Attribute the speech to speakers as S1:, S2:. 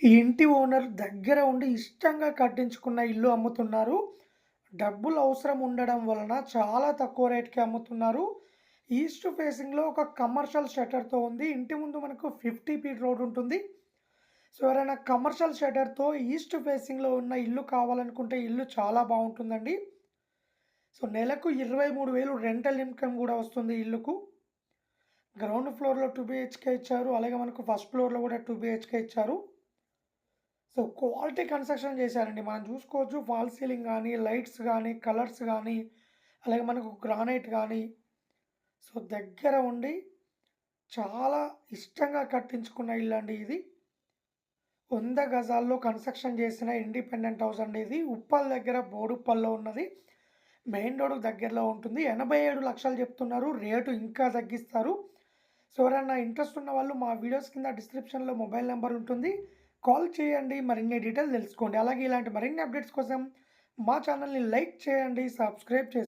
S1: ఈ ఇంటి ఓనర్ దగ్గర ఉండి ఇష్టంగా కట్టించుకున్న ఇల్లు అమ్ముతున్నారు. డబ్బులు అవసరం ఉండడం వలన చాలా తక్కువ రేట్‌కి అమ్ముతున్నారు. ఈస్ట్ ఫేసింగ్‌లో ఒక కమర్షియల్ షటర్తో ఉంది. ఇంటి ముందు మనకు 50 ఫీట్ రోడ్ ఉంటుంది. సో, ఎవరైనా కమర్షియల్ షట్టర్‌తో ఈస్ట్ ఫేసింగ్‌లో ఉన్న ఇల్లు కావాలనుకుంటే ఇల్లు చాలా బాగుంటుందండి సో, నెలకు 23,000 రెంటల్ ఇన్‌కమ్ కూడా వస్తుంది ఇల్లుకు. గ్రౌండ్ ఫ్లోర్‌లో టూ బీహెచ్‌కే ఇచ్చారు. అలాగే మనకు ఫస్ట్ ఫ్లోర్‌లో కూడా టూ బీహెచ్‌కే ఇచ్చారు. సో, క్వాలిటీ కన్‌స్ట్రక్షన్ చేశారండి. మనం చూసుకోవచ్చు ఫాల్ సీలింగ్ కానీ లైట్స్ కానీ కలర్స్ కానీ అలాగే మనకు గ్రానైట్ కానీ సో, దగ్గర ఉండి చాలా ఇష్టంగా కట్టించుకున్న ఇల్లు అండి ఇది. వంద గజాల్లో కన్‌స్ట్రక్షన్ చేసిన ఇండిపెండెంట్ హౌస్ అండి ఇది. ఉప్పల్ దగ్గర బోడుప్పల్లో ఉన్నది. మెయిన్ రోడ్ దగ్గరలో ఉంటుంది. ఎనభై ఏడు లక్షలు చెప్తున్నారు. రేటు ఇంకా తగ్గిస్తారు. సో, ఎవరైనా ఇంట్రెస్ట్ ఉన్న వాళ్ళు మా వీడియోస్ కింద డిస్క్రిప్షన్‌లో మొబైల్ నెంబర్ ఉంటుంది. కాల్ చేయండి. మరిన్ని డీటెయిల్స్ తెలుసుకోండి. అలాగే ఇలాంటి మరిన్ని అప్డేట్స్ కోసం మా ఛానల్‌ని లైక్ చేయండి. సబ్స్క్రైబ్ చేసి